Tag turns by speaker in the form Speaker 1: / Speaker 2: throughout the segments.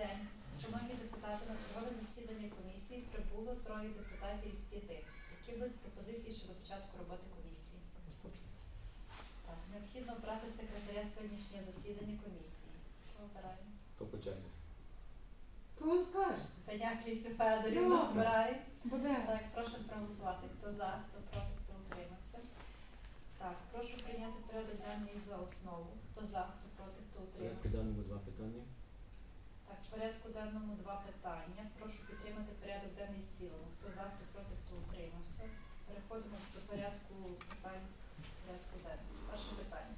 Speaker 1: день. Шановні депутати, на чергове засідання комісії прибуло троє депутатів з п'яти. Які будуть пропозиції щодо початку роботи комісії? Так, необхідно обрати секретаря сьогоднішнього засідання комісії. Хто обирає?
Speaker 2: То по черзі.
Speaker 3: Кого скажете?
Speaker 1: Пеняк Лісі Федорівна
Speaker 3: Ну.
Speaker 1: обирає.
Speaker 3: Буде.
Speaker 1: Так, прошу проголосувати. Хто за, хто проти, хто утримався. Так, прошу прийняти порядок денний за основу. Хто за, хто проти, хто
Speaker 2: Порядку
Speaker 1: утримався.
Speaker 2: денному два питання.
Speaker 1: Так, в порядку денному два питання. Прошу підтримати порядок денний в цілому. Хто за, хто проти, хто утримався. Переходимо до порядку питань порядку денного. Перше питання.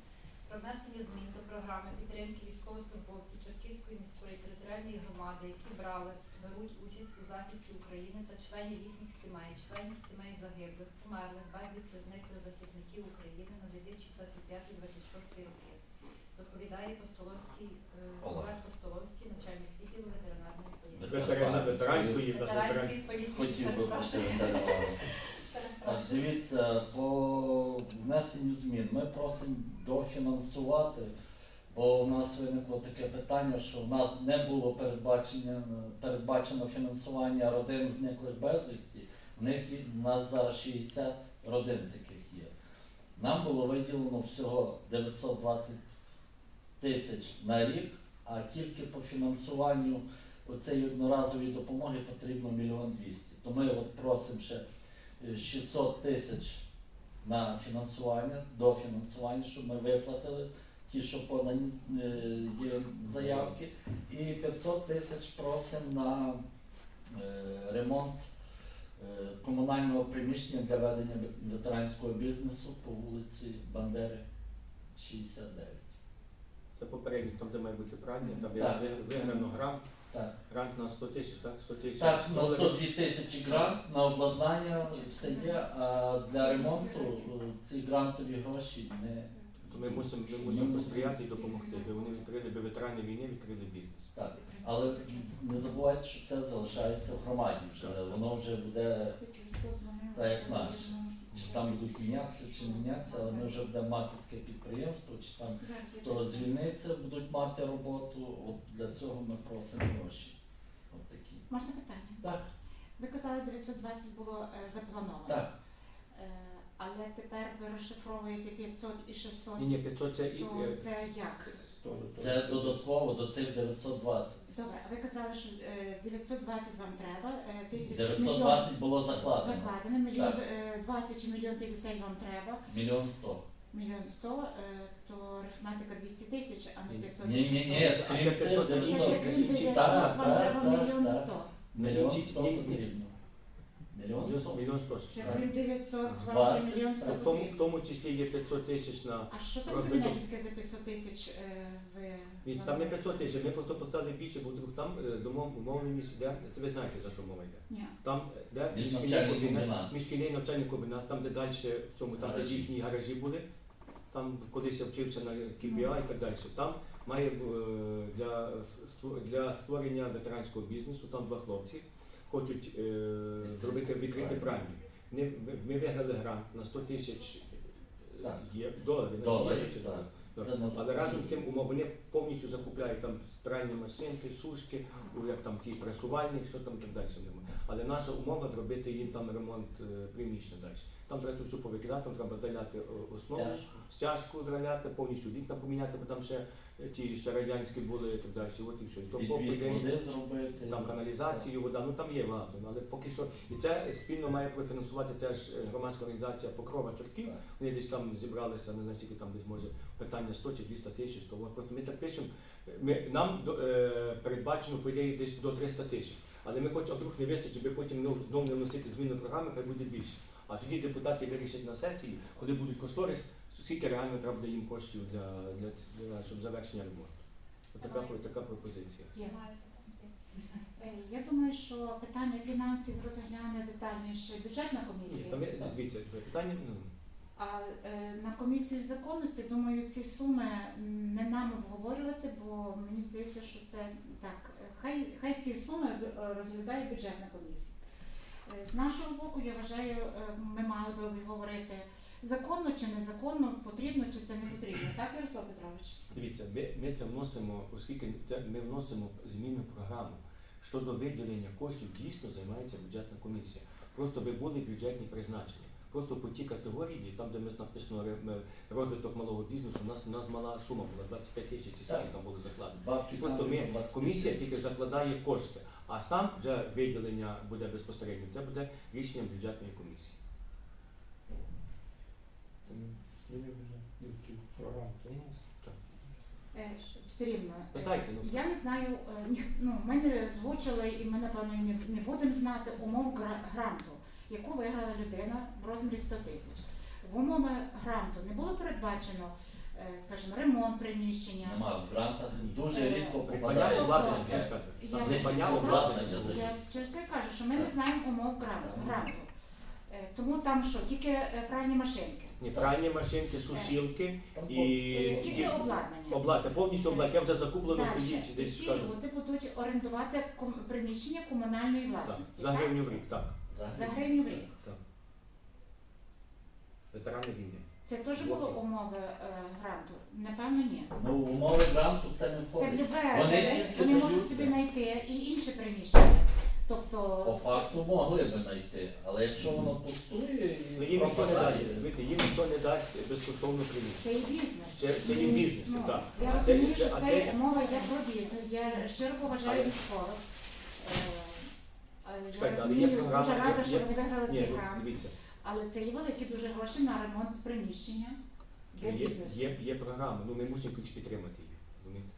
Speaker 1: Про внесення змін до програми підтримки військовослужбовців Чортківської міської територіальної громади, які брали, беруть участь у захисті України та членів їхніх сімей, членів сімей загиблих, померлих, безвісти зниклих захисників України на 2025-2026 роки. Доповідає Постоловський е,
Speaker 4: Олег.
Speaker 1: Постоловський, начальник відділу ветеринарної поліції.
Speaker 2: Ветеранської та.
Speaker 1: Ветеранської поліції.
Speaker 4: Хотів би просити. Так, дивіться, по внесенню змін ми просимо дофінансувати, бо у нас виникло таке питання, що в нас не було передбачення, передбачено фінансування родин зниклих безвісті. В них в нас зараз 60 родин таких є. Нам було виділено всього 920 тисяч на рік, а тільки по фінансуванню оцеї одноразової допомоги потрібно мільйон двісті. То ми от просимо ще е, 600 тисяч на фінансування, до фінансування, щоб ми виплатили ті, що подані е, є заявки, і 500 тисяч просимо на е, ремонт е, комунального приміщення для ведення ветеранського бізнесу по вулиці Бандери 69.
Speaker 2: Це попередньо, там де має бути прання, там
Speaker 4: Так.
Speaker 2: ви- виграно грант,
Speaker 4: Так,
Speaker 2: грант на 100 тисяч, так? 100 тисяч.
Speaker 4: так на
Speaker 2: доларів.
Speaker 4: 102 тисячі грант на обладнання все є, а для ремонту е, ці грантові гроші не
Speaker 2: То ми мусимо, ми мусимо посприяти і допомогти, бо вони відкрили, би ветерани війни відкрили бізнес.
Speaker 4: так. Але не забувайте, що це залишається в громаді вже. Воно вже буде Так, як наш. Чи там будуть мінятися, чи не мінятися, але ми вже будемо мати таке підприємство, чи там хто звільниться, будуть мати роботу. От для цього ми просимо гроші. От такі.
Speaker 3: Можна питання?
Speaker 4: Так,
Speaker 3: Ви казали, 920 було е, заплановано.
Speaker 4: так.
Speaker 3: Е, але тепер ви розшифровуєте 500 і 600.
Speaker 2: Ні, ні, 500 це і...
Speaker 3: То
Speaker 2: е,
Speaker 3: це як?
Speaker 4: Це додатково до цих 920.
Speaker 3: Добре, а ви казали, що е, 920 вам треба, е, тисяч мільйон
Speaker 4: 920 було закладено.
Speaker 3: закладено, мільйон
Speaker 4: Так.
Speaker 3: е, 20 чи мільйон 50 вам треба,
Speaker 4: Мільйон сто.
Speaker 3: мільйон 100, е, то арифметика 200 тисяч, а не 500
Speaker 4: Ні,
Speaker 3: ні,
Speaker 4: ні,
Speaker 3: 600.
Speaker 4: ні,
Speaker 2: А це
Speaker 4: крім цих
Speaker 2: 500
Speaker 3: Це
Speaker 4: 900.
Speaker 3: ще крім 900,
Speaker 4: Так,
Speaker 3: вам
Speaker 4: так,
Speaker 3: треба
Speaker 4: так,
Speaker 3: мільйон
Speaker 4: так.
Speaker 3: 100.
Speaker 4: Мільйон сто потрібно. Мільйон
Speaker 2: Мільйон
Speaker 4: сто.
Speaker 2: мільйон 100.
Speaker 3: Ще
Speaker 4: Так.
Speaker 3: крім 900, вам вже мільйон 100
Speaker 2: В тому, в тому числі є 500 тисяч на...
Speaker 3: А що там
Speaker 2: Розвиток.
Speaker 3: кабінеті таке за 500 тисяч е, ви?
Speaker 2: Ні, Там не 500 тисяч, ми просто поставили більше, бо вдруг там е, домов умовленість, де, це ви знаєте, за що мова йде.
Speaker 3: Ні.
Speaker 2: Там, е, де
Speaker 4: комбінат.
Speaker 2: комбінат, навчальний комбінат, там, де далі в цьому, там, де
Speaker 4: Гаражі.
Speaker 2: їхні гаражі були, там колись я вчився на KPI і так далі. Там має е, для, для створення ветеранського бізнесу, там два хлопці хочуть е, зробити відкрити пральню. Ми, ми виграли грант на 100 тисяч е,
Speaker 4: Так.
Speaker 2: є, доларів.
Speaker 4: Доларів,
Speaker 2: чи
Speaker 4: так. Це на
Speaker 2: Але разом з тим умов вони повністю закупляють там пральні машинки, сушки, у, як там ті пресувальник, що там так далі. немає. Але наша умова зробити їм там ремонт е, приміщення далі. Там треба все повикидати, там треба заляти е, основу,
Speaker 4: Стяжку.
Speaker 2: стяжку повністю вікна поміняти, бо там ще е, ті ще радянські були і так далі. От і все. І то по
Speaker 4: Відвід зробити.
Speaker 2: там каналізацію, вода, ну там є багато. ну, Але поки що і це спільно має профінансувати теж е, громадська організація Покрова Чортків.
Speaker 4: Так.
Speaker 2: Вони десь там зібралися, не знаю, скільки там десь може питання 100 чи 200 тисяч. То просто ми так пишемо. Ми, нам е, передбачено, по ідеї, десь до 300 тисяч. Але ми хочемо, а вдруг не вистачить, щоб потім ну, знову не вносити зміни програми, хай буде більше. А тоді депутати вирішать на сесії, коли будуть кошторис, скільки реально треба буде їм коштів для, для, для щоб завершення. От така, така пропозиція.
Speaker 3: Є. Е, Я думаю, що питання фінансів розгляне детальніше бюджетна
Speaker 2: Ні,
Speaker 3: комісія.
Speaker 2: там дивіться, питання, ну,
Speaker 3: А е, на комісію законності, думаю, ці суми не нам обговорювати, бо мені здається, що це так. е, Хай, хай ці суми е, розглядає бюджетна комісія. Е, З нашого боку, я вважаю, е, ми мали би обговорити законно чи незаконно, потрібно чи це не потрібно. Так, Ярослав Петрович?
Speaker 2: Дивіться, ми, ми це вносимо, оскільки це ми вносимо зміни в програму. Щодо виділення коштів дійсно займається бюджетна комісія. Просто би були бюджетні призначення. Просто по тій категорії, там, де ми написано ре- розвиток малого бізнесу, у нас, у нас мала сума була 25 тисяч, чи скільки там було закладено.
Speaker 4: Бабки
Speaker 2: Просто ми, комісія тільки закладає кошти, а сам вже виділення буде безпосередньо. Це буде рішенням бюджетної комісії.
Speaker 3: Е, все рівно. е,
Speaker 2: Питайте, ну.
Speaker 3: Я не знаю, е, ну, ми не озвучили і ми, напевно, не, не будемо знати умов гранту, яку виграла людина в розмірі 100 тисяч. В умови гранту не було передбачено, скажімо, ремонт приміщення.
Speaker 4: Нема в грантах дуже
Speaker 3: Е,
Speaker 4: рідко
Speaker 2: Придбання
Speaker 4: попадає.
Speaker 2: обладнання,
Speaker 3: Тобто,
Speaker 2: я скажу. Там
Speaker 3: Я через те кажу, що ми не знаємо умов гранту. Гранту. Е, Тому там що, тільки е, пральні машинки,
Speaker 2: Ні, пральні машинки, сушилки і,
Speaker 3: Е, тільки обладнання.
Speaker 2: обладнання, повністю обладнання. Я вже закуплено
Speaker 3: Дальше.
Speaker 2: стоїть
Speaker 3: І
Speaker 2: десь
Speaker 3: ці
Speaker 2: скажу.
Speaker 3: люди будуть орендувати ком- приміщення комунальної
Speaker 2: Так,
Speaker 3: власності.
Speaker 2: за
Speaker 3: так?
Speaker 2: гривню в рік, так.
Speaker 3: За гривню в рік.
Speaker 2: так. Ветерани війни.
Speaker 3: Це теж були умови е, гранту? Напевно, ні.
Speaker 4: Ну, умови гранту це не
Speaker 3: Це
Speaker 4: входить.
Speaker 3: любе,
Speaker 4: Вони
Speaker 3: вони,
Speaker 4: тільки
Speaker 3: можуть собі
Speaker 4: це.
Speaker 3: знайти і інше приміщення.
Speaker 4: По
Speaker 3: Тобто,
Speaker 4: факту могли би знайти, але якщо воно пустує
Speaker 2: Ну,
Speaker 4: і
Speaker 2: їм ніхто не
Speaker 4: пропадає,
Speaker 2: дасть, їм ніхто не дасть безкоштовну приміщення.
Speaker 3: це і бізнес.
Speaker 2: Це- це і бізнес,
Speaker 3: Ну,
Speaker 2: так.
Speaker 3: Я
Speaker 2: А це-
Speaker 3: розумію, що
Speaker 2: а
Speaker 3: це
Speaker 2: це-
Speaker 3: мова йде про бізнес. Я щиро поважаю
Speaker 2: Але-
Speaker 3: військових. Е, але Я
Speaker 2: Чекайте, але є
Speaker 3: розумію,
Speaker 2: програма,
Speaker 3: дуже рада,
Speaker 2: є-
Speaker 3: що
Speaker 2: є-
Speaker 3: вони виграли
Speaker 2: Ні,
Speaker 3: цей
Speaker 2: ну,
Speaker 3: грант.
Speaker 2: дивіться,
Speaker 3: Але це є великі дуже гроші на ремонт приміщення для
Speaker 2: є,
Speaker 3: бізнесу.
Speaker 2: є, є програма, ну ми мусимо якось підтримати її. розумієте?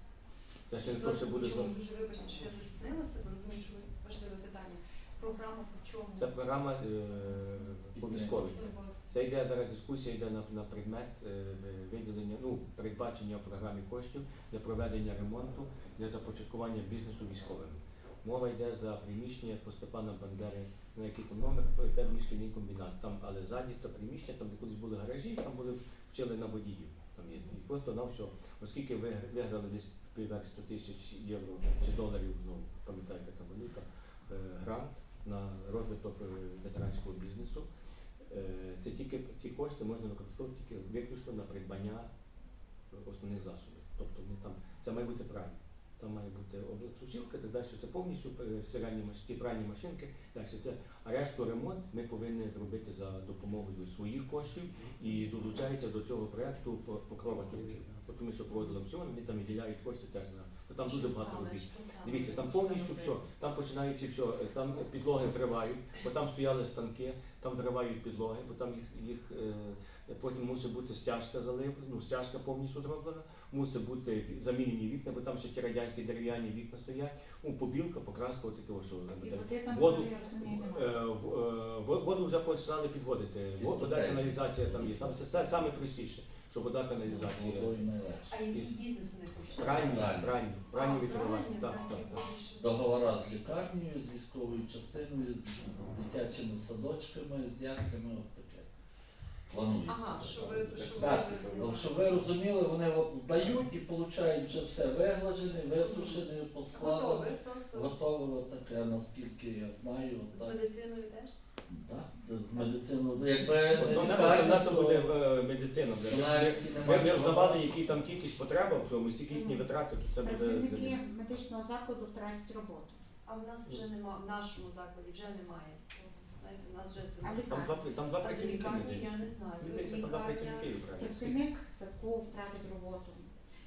Speaker 2: Це ще не то, що буде за.
Speaker 5: Чому дуже вибачте, що я запізнилася, бо розумію, що важливе питання. Програма по чому?
Speaker 2: Це програма е, по військовій. Це йде зараз дискусія йде на, на предмет е, виділення, ну, передбачення в програмі коштів для проведення ремонту, для започаткування бізнесу військовими. Мова йде за приміщення по Степана Бандери, на який там номер, те міський комбінат. Там, але ззаді то приміщення, там де колись були гаражі, там були вчили на водіїв. Там є. І просто нам все, оскільки ви виграли десь півтора 100 тисяч євро чи доларів, ну пам'ятаєте, там валюта, е, грант на розвиток е, ветеранського бізнесу. Е, Це тільки ці кошти можна використовувати тільки виключно на придбання основних засобів. Тобто ми там це має бути пральня. Там має бути облацушилка, так далі. Це повністю е, стиральні ті пральні машинки. Далі це а решту ремонт ми повинні зробити за допомогою своїх коштів і долучається до цього проекту по- покрова чоловіків. Тому що проводили аукціон, вони там виділяють кошти теж на там дуже багато робіт. Дивіться, там повністю все. Там починаючи все, там підлоги зривають, бо там стояли станки, там зривають підлоги, бо там їх, їх е, потім мусить бути стяжка залив, ну стяжка повністю зроблена, мусить бути замінені вікна, бо там ще ті радянські дерев'яні вікна стоять. Ну, побілка, покраска, от такого, що. Воду,
Speaker 3: я розумію,
Speaker 2: е, е, воду вже починали підводити. Вода, каналізація там є. Там це, це саме простіше, що вода, каналізація.
Speaker 5: А який бізнес
Speaker 4: Правильно.
Speaker 2: ранні, ранні
Speaker 5: А,
Speaker 2: Так,
Speaker 5: так,
Speaker 2: так.
Speaker 4: Договора з лікарнею, з військовою частиною, з дитячими садочками, з яслями, от таке. Планується.
Speaker 5: Ага, що ви що ви
Speaker 4: Так,
Speaker 5: розумієте.
Speaker 4: от щоб ви розуміли, вони от здають і получають вже все виглажене, висушене, поскладене.
Speaker 5: Готові просто
Speaker 4: Готове от таке, наскільки я знаю.
Speaker 5: з
Speaker 4: Так,
Speaker 5: медициною теж?
Speaker 4: Так, це з медициною. Ну, Якби не
Speaker 2: Основне
Speaker 4: лікарня,
Speaker 2: то буде в е, медицина.
Speaker 4: то
Speaker 2: Ми,
Speaker 4: чого.
Speaker 2: які там кількість потреба в цьому, і скільки їхні витрати, то це буде.
Speaker 3: Працівники медичного закладу втратять роботу.
Speaker 5: А в нас вже немає, в нашому закладі вже немає. Знаєте, нас вже це.
Speaker 3: А
Speaker 2: Там
Speaker 3: лікарня?
Speaker 2: два, там два
Speaker 5: А
Speaker 2: працівники.
Speaker 5: я не знаю.
Speaker 2: Здається, там два працівники
Speaker 5: Лікарня.
Speaker 2: Україні.
Speaker 3: Працівник садку втратить роботу.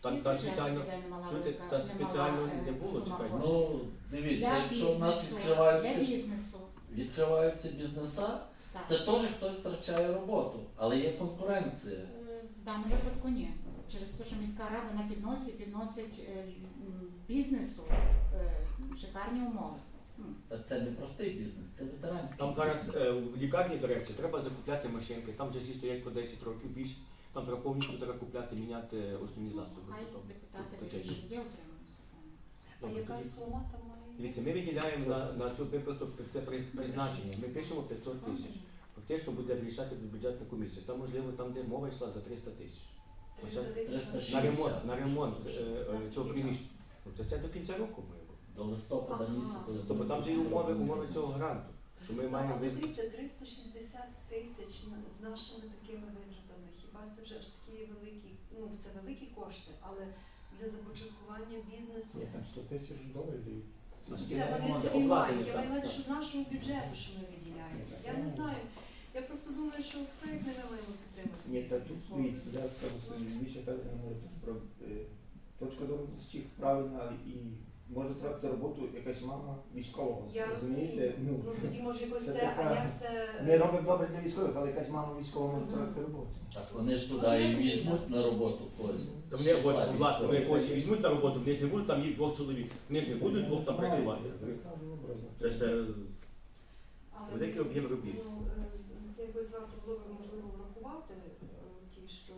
Speaker 2: Та,
Speaker 3: І
Speaker 2: та спеціально,
Speaker 3: буде немала
Speaker 2: чуєте,
Speaker 3: велика-
Speaker 2: та
Speaker 3: немала,
Speaker 2: спеціально
Speaker 3: е,
Speaker 2: не було,
Speaker 3: сума
Speaker 2: чекайте.
Speaker 3: коштів.
Speaker 4: Ну, дивіться,
Speaker 3: для
Speaker 4: якщо в нас
Speaker 3: бізнесу, для бізнесу.
Speaker 4: Відкриваються бізнеса,
Speaker 3: Так.
Speaker 4: це теж хтось втрачає роботу, але є конкуренція.
Speaker 3: Е, В даному випадку ні. Через те, що міська рада на підносі підносить е, м, бізнесу е, шикарні умови. М.
Speaker 4: Так це не простий бізнес, це ветеранський.
Speaker 2: Там
Speaker 4: бізнес.
Speaker 2: зараз е, в лікарні, до речі, треба закупляти машинки. Там вже всі стоять по 10 років більше. Там треба повністю треба купляти, міняти основні засоби.
Speaker 3: Хай
Speaker 2: Тобто,
Speaker 3: депутати
Speaker 2: тобто,
Speaker 3: вирішують, я.
Speaker 5: А
Speaker 2: Добре,
Speaker 5: яка
Speaker 2: тоді-
Speaker 5: сума там?
Speaker 2: Дивіться, ми виділяємо на, на цю ми просто це призначення. Ми пишемо 500 тисяч. Фактично буде вирішати бюджетна комісія. Там, можливо, там, де мова йшла за 300 тисяч.
Speaker 5: 300 на
Speaker 2: ремонт, на ремонт е, е, цього приміщення. Ну, це до кінця року має бути.
Speaker 4: До листопада місяця.
Speaker 2: Тобто там же є умови, умови цього гранту. що ми маємо визначити.
Speaker 5: дивіться, 360 тисяч на- з нашими такими витратами. Хіба це вже аж такі великі, ну це великі кошти, але для започаткування бізнесу.
Speaker 6: Ні, там 100 тисяч доларів.
Speaker 5: Це вони собі мають. Я маю на увазі, що з нашого бюджету, що ми виділяємо. Я не знаю. Я просто думаю, що хто як не ми підтримати.
Speaker 6: Ні, та тут дивіться, я скажу собі, більше Федорівна говорить про е, точка зору всіх правильна і може трапити роботу якась мама військового.
Speaker 5: Я
Speaker 6: розумієте?
Speaker 5: розумію. Ну тоді може якось
Speaker 6: це
Speaker 5: це, а
Speaker 6: така-
Speaker 5: як це
Speaker 6: Не робить добре для військових, але якась мама військова може
Speaker 5: Мгм.
Speaker 6: втратити роботу.
Speaker 4: Так вони ж
Speaker 5: Ну,
Speaker 4: туди і візьмуть на роботу когось.
Speaker 2: Та Вони, от, власне, вони когось і візьмуть на роботу, вони ж не будуть там їх двох чоловік. Вони ж не будуть двох там працювати. Це ж е,
Speaker 5: Але
Speaker 2: Великий об'єм робіт.
Speaker 5: Ну, е, це якось варто було б можливо врахувати е, ті, що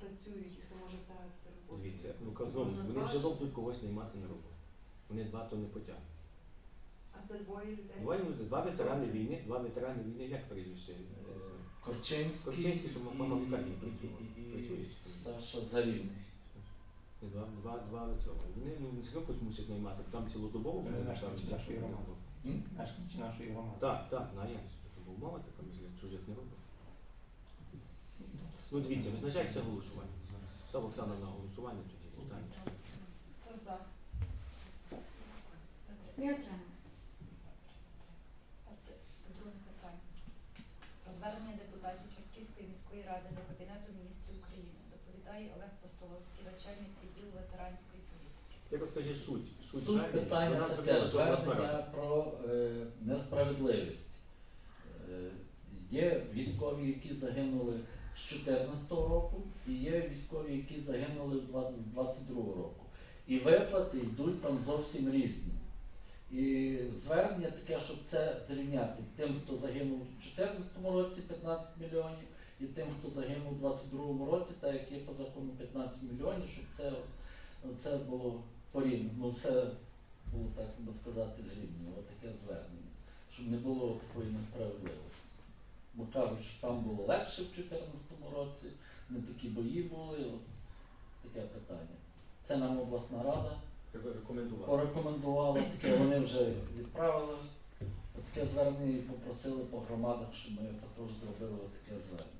Speaker 5: працюють і хто може втратити роботу.
Speaker 2: дивіться, ну ж, вони вже будуть когось наймати на роботу. Вони два то не потягнуть.
Speaker 5: А це двоє людей.
Speaker 2: Два, ну, два ветерани війни, два ветерани війни, як прізвище? Я.
Speaker 4: Корчинський,
Speaker 2: Корчинський, що мама в лікарні
Speaker 4: і-
Speaker 2: працює.
Speaker 4: Саша Зарівний.
Speaker 2: Два, два, два цього. Вони ну, не все якось мусять наймати, там цілодобово
Speaker 6: Вони наші нашої
Speaker 2: нашої
Speaker 6: громади.
Speaker 2: громади.
Speaker 6: Мешканці нашої громади.
Speaker 2: Так, так, на як. Бо умова така, ми ж чужих не робимо. Ну дивіться, визначається голосування. Став Оксана на голосування тоді. питання.
Speaker 1: Хто за?
Speaker 3: Я отрималась.
Speaker 1: Друге питання. Про звернення депутатів Чортківської міської ради до Кабінету міністрів України. Доповідає Олег Постоловський, начальник відділу ветеранської
Speaker 2: розкажи суть. Суть,
Speaker 4: Суть
Speaker 2: звернення.
Speaker 4: Питання
Speaker 2: нас
Speaker 4: таке
Speaker 2: звернулася
Speaker 4: звернення про е, несправедливість. Е, є військові, які загинули з 2014 року, і є військові, які загинули з 2022 року. І виплати йдуть там зовсім різні. І звернення таке, щоб це зрівняти тим, хто загинув у 2014 році 15 мільйонів, і тим, хто загинув у 2022 році, так як є по закону 15 мільйонів, щоб це, це було порівняно. Ну, все було так би сказати зрівняно, таке звернення, щоб не було такої несправедливості. Бо кажуть, що там було легше в 2014 році, не такі бої були. От таке питання. Це нам обласна рада порекомендувала, таке вони вже відправили таке звернення і попросили по громадах, щоб ми також зробили таке звернення.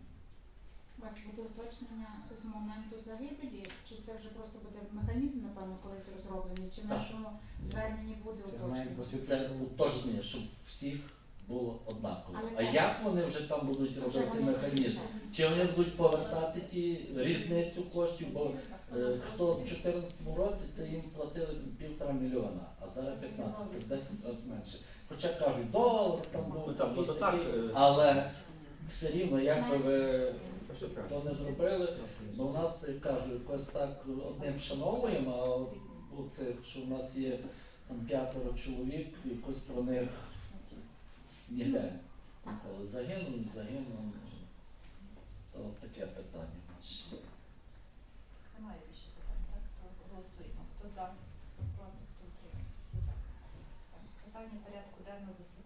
Speaker 3: У вас буде уточнення з моменту загибелі, чи це вже просто буде механізм, напевно, колись розроблений, чи в
Speaker 4: Так.
Speaker 3: нашому зверненні буде уточнення?
Speaker 6: бути
Speaker 4: Це уточнення, щоб всіх було однаково.
Speaker 3: Але
Speaker 4: А
Speaker 3: так.
Speaker 4: як вони вже там будуть робити
Speaker 3: вони
Speaker 4: механізм?
Speaker 3: вирішать.
Speaker 4: Чи вони будуть повертати ті різницю коштів, бо е, хто в 2014 році це їм платили півтора мільйона, а зараз 15, це 10 разів менше. Хоча кажуть, долар там був,
Speaker 2: Ну там, ну то
Speaker 4: такий,
Speaker 2: так.
Speaker 4: такий.
Speaker 2: е,
Speaker 4: але все рівно, як би ви
Speaker 2: все
Speaker 4: то
Speaker 2: правильно.
Speaker 4: не зробили, бо в нас я кажу, якось так одним вшановуємо, а от оце, що в нас є там п'ятеро чоловік, якось про них ніде. Коли загинули, загинули. То от таке питання наше.
Speaker 1: Немає більше питань, так? То голосуємо. Хто за, хто проти, хто утримався. Всі за. Так, питання порядку денного засідання.